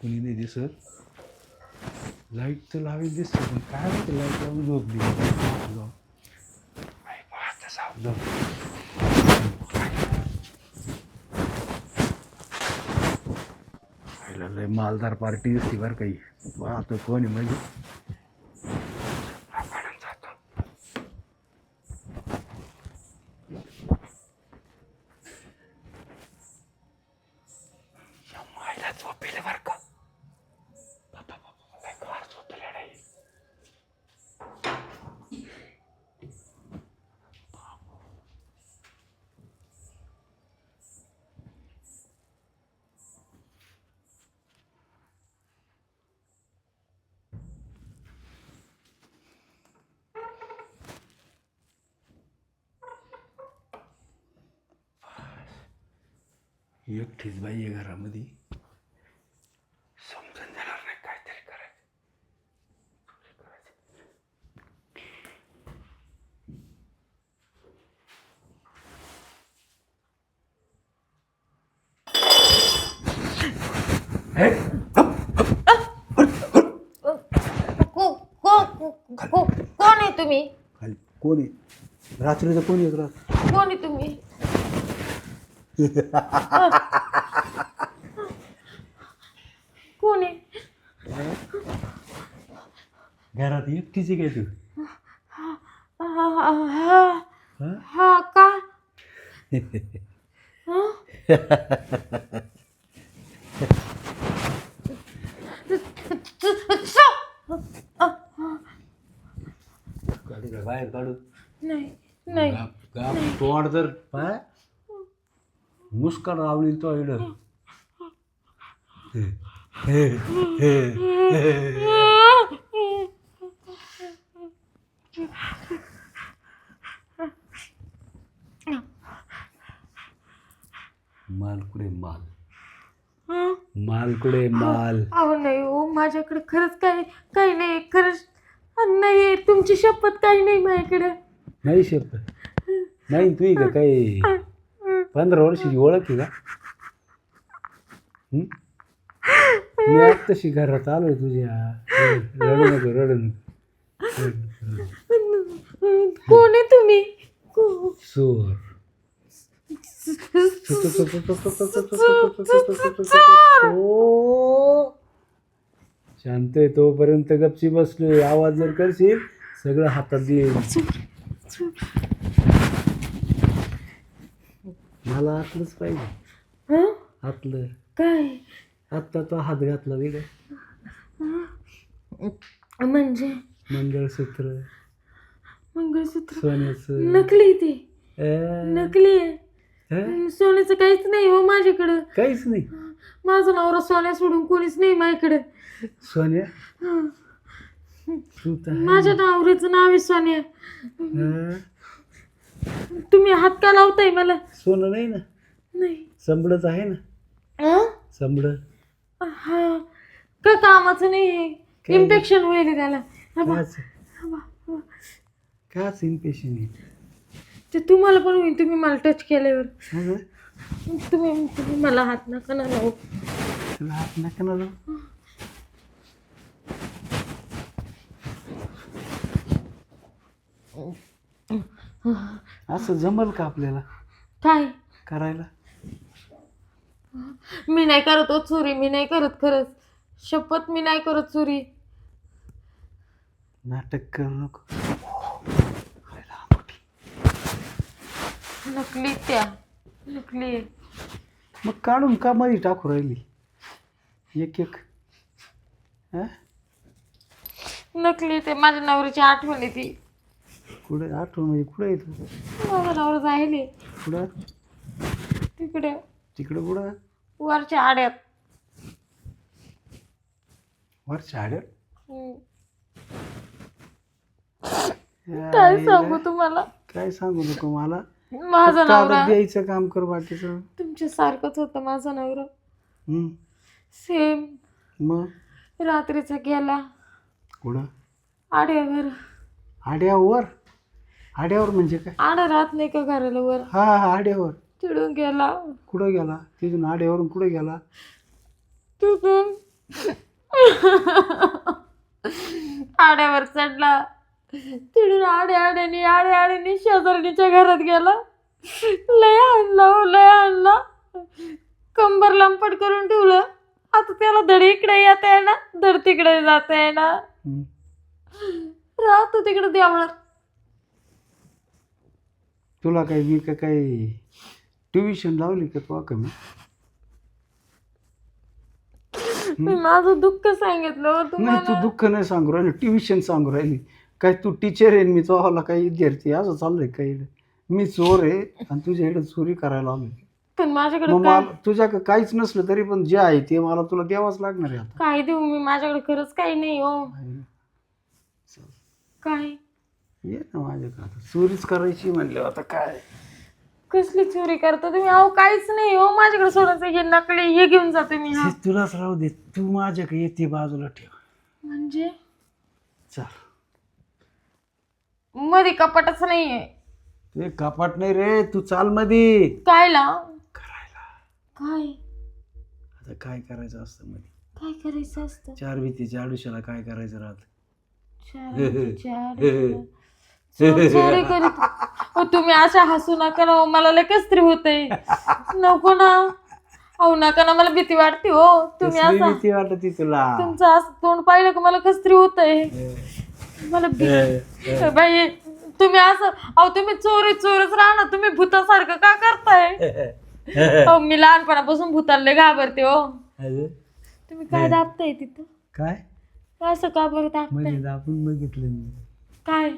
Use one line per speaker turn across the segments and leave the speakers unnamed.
कुणी नाही दिसत लाइट तर लावेल दिसत पण काय होतं लाइट लावून झोपली जाऊ. आई, जाऊ. आईला लय मालदार पार्टी दिसते बरं काही पाहतो कोणी म्हणजे आपण जातो या मायला झोपेले बरं का बाबा बाबा काय कार झोपेले नाही एकटीच बाई आहे घरामध्ये. समजून देणार नाही काहीतरी करायचं. हे,
को- को- को- को- कोण आहे तुम्ही?
खाली कोण आहे? रात्रीचं कोण येत रात
कोण आहे तुम्ही? कोण आहे
घरात एकटीच आहे काय तू?
हा हा- हा-
हा?
हा का? हा?
काढू का? बाहेर काढू?
नाही नाही.
गाप गाप तोड जर पाय रावली तो इड. माल कुठे माल.
हं?
माल.
अहो नाही हो माझ्याकडे खरंच काही काही नाही खरंच. नाही तुमची शपथ काही नाही माझ्याकडे.
नाही शब्द नाही तू का काही पंधरा वर्षाची ओळख आहे का? हं? मी आत्ताशी घरात आलोय तुझ्या. रडू नको रडू नको.
कोण आहे तुम्ही? को-
चोर शांत आहे तोपर्यंत गपची बसलोय. आवाज जर करशील सगळं हातात देईल मला आतलंच पाहिजे.
हं?
आतलं.
काय?
आत्ता तो हात घातला वेगळं
म्हणजे?
मंगळसूत्र.
मंगळसूत्र?
सोन्याचं.
नकली ते.
अं,
नकली आहे.
हं?
सोन्याचं काहीच नाही हो माझ्याकडं.
काहीच नाही.
माझं नवरा सोन्या सोडून कोणीच नाही माझ्याकडं.
सोन्या?
हं.
तू तर आहे.
माझ्या नवऱ्याचं नाव आहे सोन्या.
हं?
तुम्ही हात का लावताय मला
सोनं नाही ना
नाही
संबळच आहे ना
हं?
संबळ
हा का कामाचं नाही
काय?
इन्फेक्शन होईल त्याला हा बा.
काच
हा बा. हा बा.
काच इन्पेशन आहे
ते तुम्हाला पण होईल तुम्ही मला टच केल्यावर
हं?
तुम्ही तुम्ही मला हात नका ना लावू
तुला हात नका ना लावू. असं जमल का आपल्याला?
काय?
करायला?
मी नाही करत चोरी मी नाही करत खरंच. शपथ मी नाही करत चोरी.
नाटक करू नको.
नकली त्या नकली आहे.
मग काढून का मध्ये टाकू राहिली? एक एक. हं?
नकली ते माझ्या नवऱ्याची आठवण येते
कुठे आठवण म्हणजे कुठे येतो.
माझा नवरा जायले.
कुठं
तिकडे.
तिकडं कुठं
वरच्या आड्यात.
वर साड्या
हम्म. काय सांगू तुम्हाला?
काय सांगू नको मला?
माझा
फक्त आता
नवरा
द्यायचं काम कर बाकीचं.
तुमच्या सारखंच होतं माझा नवरा
हं.
सेम.
मग?
रात्रीचा गेला.
कुठं?
आड्यावर.
आड्यावर? आड्यावर म्हणजे काय?
आडा राहत नाही का घराला वर
हा हा आड्यावर.
चिडून गेला.
कुठं गेला? तिथून आड्यावरून कुठं गेला?
तिथून. आड्यावर चढला. तिथून आड्या आड्याने आड्या आड्याने शेजारणीच्या घरात गेला. लय आणला हो, लय आणला. कंबर लंपट करून ठेवलं. आता त्याला धड इकडे येता येईना धड तिकडे जाता येईना
हम्म.
राहतो तिकडे देवळात.
तुला काही मी का काही ट्युशन लावली का तू कमी
मी माझं दुःख सांगितलं हो
नाही तू
तुम्हाला.
दुःख नाही सांगू राहिली ट्युशन सांगू राहिली. काय तू टीचर आहे आणि मी तो काही विद्यार्थी आहे, असं चाललंय काही मी चोर आहे आणि तुझ्या इकडे चोरी करायला आलोय.
पण माझ्याकडे
मग
काय?
मला तुझ्याकडे काहीच नसलं तरी पण जे आहे ते मला तुला द्यावंच लागणार आहे आता.
काय देऊ मी? माझ्याकडे खरंच काही नाही हो. काय?
ये ना माझ्याकडे आता. चोरीच करायची म्हणले आता काय?
कसली चोरी करता तुम्ही? अहो काहीच नाही हो. माझ्याकडे सोडायचं हे नकली हे घेऊन जा तुम्ही हा
हे तुलाच राहू दे. तू माझ्याकडे येते बाजूला ठेव.
म्हणजे?
चल.
मध्ये कपाटच नाहीये
ते कपाट नाही रे. तू चाल मध्ये
काय ला
करायला.
काय?
आता काय करायचं असतं मध्ये
काय करायचं असतं?
चार भीतीच्या आडुशाला काय करायचं राहत?
चार चार चोर करीत. हो तुम्ही अशा हसू नका ना हो, मला लय कसतरी होतंय. नको ना. अहो नका ना मला भीती वाटते हो. तुम्ही
कसली
असं
भीती वाटत तुला?
तुमचं असं तोंड पाहिलं का मला कसतरी होतंय? मला भी- बाई तुम्ही असं अहो तुम्ही चोरी चोरच राहणार तुम्ही भूतासारखं का करताय? अहो मी लहानपणापासून भूताला लय घाबरते हो. तुम्ही काय दाबताय तिथं?
काय?
असं का बरं दाबताय?
बघितलं
काय?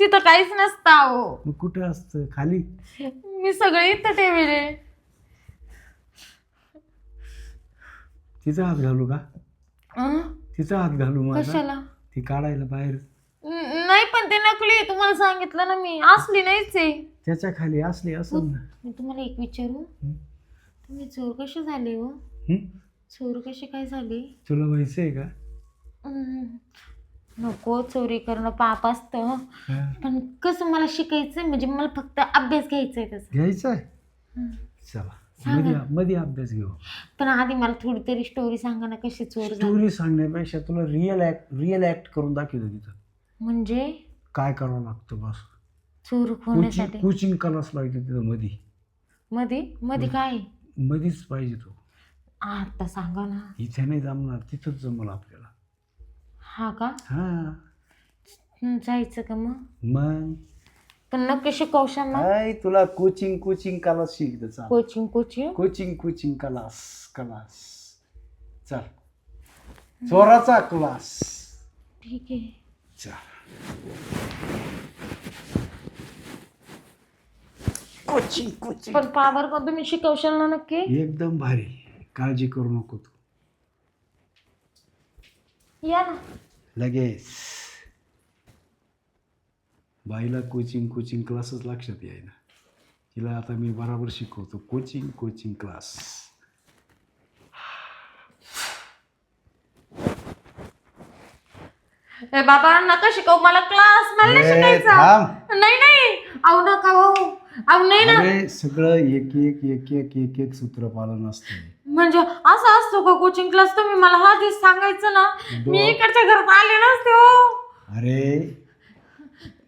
तिथं काहीच नसतं अहो.
मग कुठं असतं? खाली?
मी सगळे इथं ठेवले.
तिचा हात घालू का? तिचा हात घालू माझा?
कशाला?
ती काढायला बाहेर.
न- नाही पण ते नकली आहे, तुम्हाला सांगितलं ना मी. असली नाहीच आहे.
त्याच्याखाली असली असं ना.
मी तुम्हाला एक विचारू.
हं?
तुम्ही चोर कसे झाले हो?
हं?
चोर कसे काय झाले?
तुला व्हायचं आहे का?
हं. नको चोरी करणं पाप असतं.
हा.
पण कसं मला शिकायचंय? म्हणजे मला फक्त अभ्यास घ्यायचा आहे त्याचा
घ्यायचं आहे
हं.
चला. मध्ये मध्ये अभ्यास घेऊ.
पण आधी मला थोडी तरी स्टोरी सांगा ना कशी चोर झाली.
स्टोरी सांगण्यापेक्षा तुला रिअल ऍक्ट रिअल ऍक्ट करून दाखवतो तिथं.
म्हणजे?
काय करावं लागतं बस.
चोर
कोचिंग
होण्यासाठी.
कोचिंग क्लास लागते तिथं मध्ये
मध्ये मध्ये काय? आहे?
मध्येच पाहिजे तो.
आता सांगा ना.
इथे नाही जमणार तिथंच जमल आपल्याला.
हा का?
हा.
जायचं का मग?
मग?
पण नक्की शिकवशाल ना
काय तुला कोचिंग कोचिंग क्लास चाल.
Coaching coaching?
Coaching coaching class class. चल. चोराचा क्लास.
ठीक आहे.
चल. Coaching coaching.
पण पावर पण तुम्ही शिकवशाल ना नक्की?
एकदम भारी. काळजी करू नको तू.
या ना.
लगेच. बाईला कोचिंग कोचिंग क्लासच लक्षात येईना तिला आता मी बराबर शिकवतो. कोचिंग कोचिंग क्लास
ए बाबा नका शिकव. मला क्लास मला नाही
ए,
शिकायचा.
थांब.
नाही नाही. अहो नका हो अहो नाही ना.
अरे सगळं एक एक एक एक एक एक सूत्रपालन असतं.
म्हणजे असं असतो का कोचिंग क्लास तुम्ही मला हा दिस सांगायचं ना
दो-
मी इकडच्या घरात आले नसते हो.
अरे.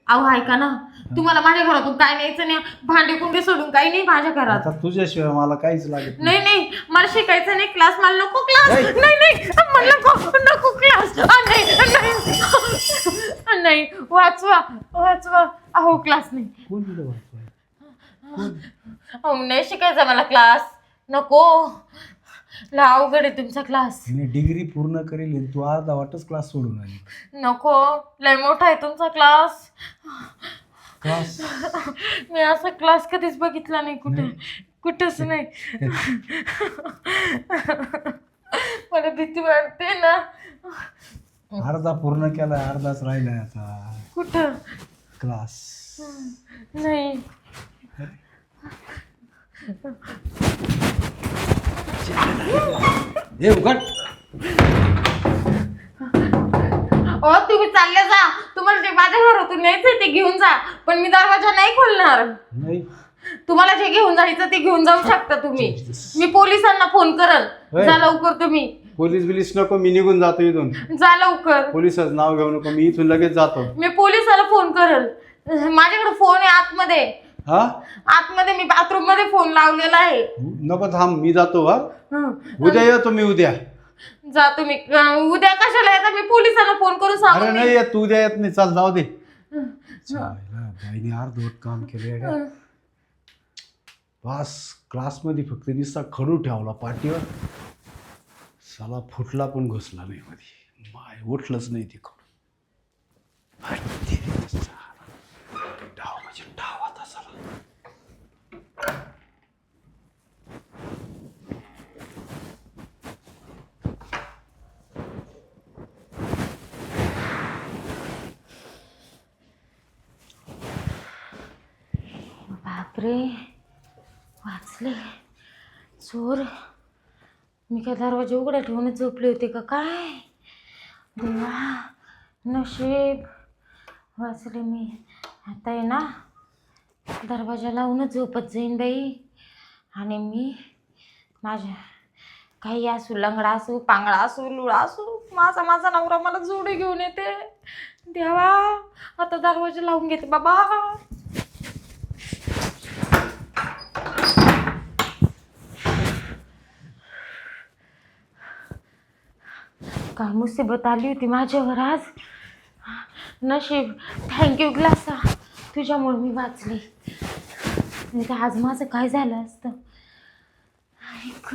अहो ऐका ना तुम्हाला माझ्या घरातून काय न्यायचं नाही? भांडे कुंडे सोडून काही नाही माझ्या घरात.
आता तुझ्याशिवाय मला काहीच लागत नाही.
नाही नाही मला शिकायचं नाही क्लास मला नको क्लास
नाही.
नाही नाही मला नको नको क्लास नाही नाही. नाही वाचवा वाचवा. अहो क्लास नाही.
कोण
अहो नाही शिकायचा मला क्लास नको. लय अवघड आहे तुमचा क्लास
मी डिग्री पूर्ण करेल आणि तू अर्धा वाटच क्लास सोडून आली.
नको. लय मोठा आहे तुमचा क्लास
क्लास
मी असा क्लास कधीच बघितला नाही कुठे कुठंच नाही. मला भीती वाटते ना.
अर्धा पूर्ण केला अर्धाच राहिलाय आता.
कुठं?
क्लास
नाही.
हे उघड.
ओ तुम्ही चालले जा. तुम्हाला जे माझ्या घरातून न्यायचं ते घेऊन जा. पण मी दरवाजा नाही खोलणार.
नाही.
तुम्हाला जे घेऊन जायचं ते घेऊन जाऊ शकता तुम्ही. मी पोलिसांना फोन करल.
होय.
जा लवकर तुम्ही.
पोलीस बिलीस नको मी निघून जातो इथून.
जा लवकर.
पोलिसाचं नाव घेऊ नको मी इथून लगेच जातो.
मी पोलिसाला फोन करल. माझ्याकडे फोन आहे आतमध्ये.
हा?
आतमध्ये मी बाथरूममध्ये फोन लावलेला आहे.
नको थांब मी जातो हा?
हं.
उद्या येतो मी उद्या.
जा तुम्ही. अं, उद्या कशाला येता? मी पोलिसाला फोन करून
अरे
सांगू
नाही येत तू उद्या येत नाही. चाल जाऊ दे. बाईने अर्धवट काम केलं बस क्लासमध्ये फक्त निस्ता खडू ठेवला पाठीवर. साला फुटला पण घुसला नाही मध्ये माय उठलंच नाही ते खडू ते रे साला. डाव म्हणजे डाव आता साला
बापरे. वाचले. चोर. मी काय दरवाजा उघडा ठेवूनच झोपले होते का काय? देवा. नशीब. वाचले मी. आता आहे ना दरवाजा लावूनच झोपत जाईन बाई. आणि मी माझ्या काही असू लंगडा असू पांगडा असू लुळा असू माझा माझा नवरा मला जोडे घेऊन येते. देवा. आता दरवाजा लावून घेते बाबा. काय मुसीबत आली होती माझ्यावर आज. नशीब. थँक्यू ग्लासा. तुझ्यामुळे मी वाचले. नाही तर आज माझं काय झालं असतं? ऐक